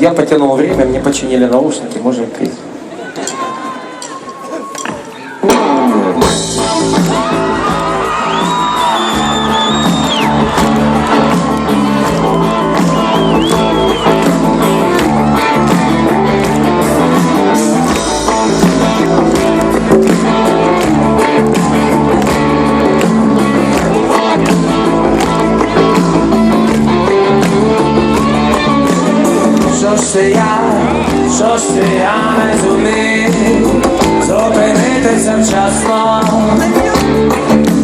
я потянул время, мне починили наушники, можем петь. Що ще я, що ще я не зумів? Зупинитися вчасно,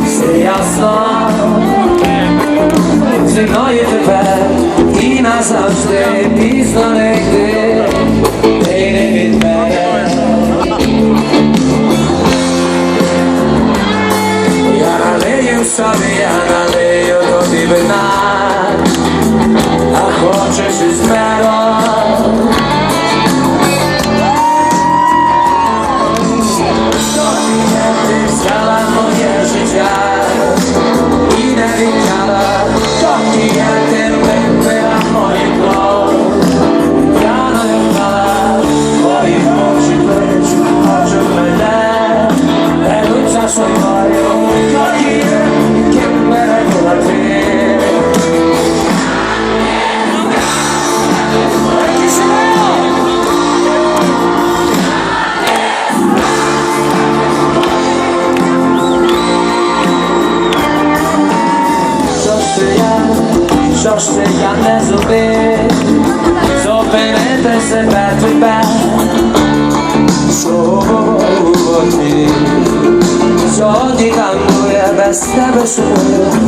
все ясно. Зі мною тепер і назавжди пізно не йти, ти не від мене. Я налию собі. 说。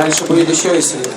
Дальше будет еще веселее.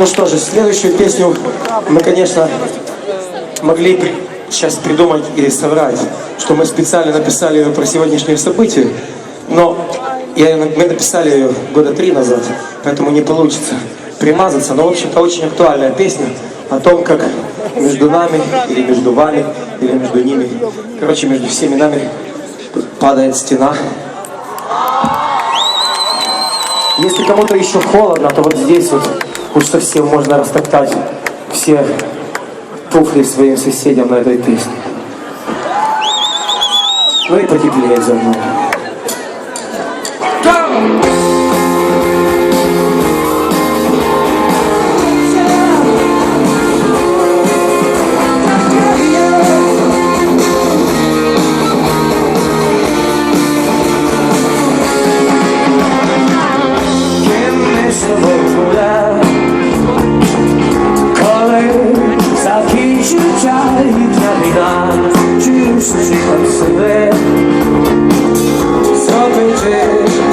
Ну что же, следующую песню мы, конечно, могли сейчас придумать или соврать, что мы специально написали ее про сегодняшнее событие, но я, мы написали ее года три назад, поэтому не получится примазаться. Но, в общем-то, очень актуальная песня о том, как между нами, или между вами, или между ними, короче, между всеми нами падает стена. Если кому-то еще холодно, то вот здесь вот уж совсем можно растоптать все туфли своим соседям на этой песне. Ну и потеплее за мной.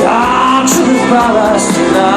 Так, щоб впала стіна,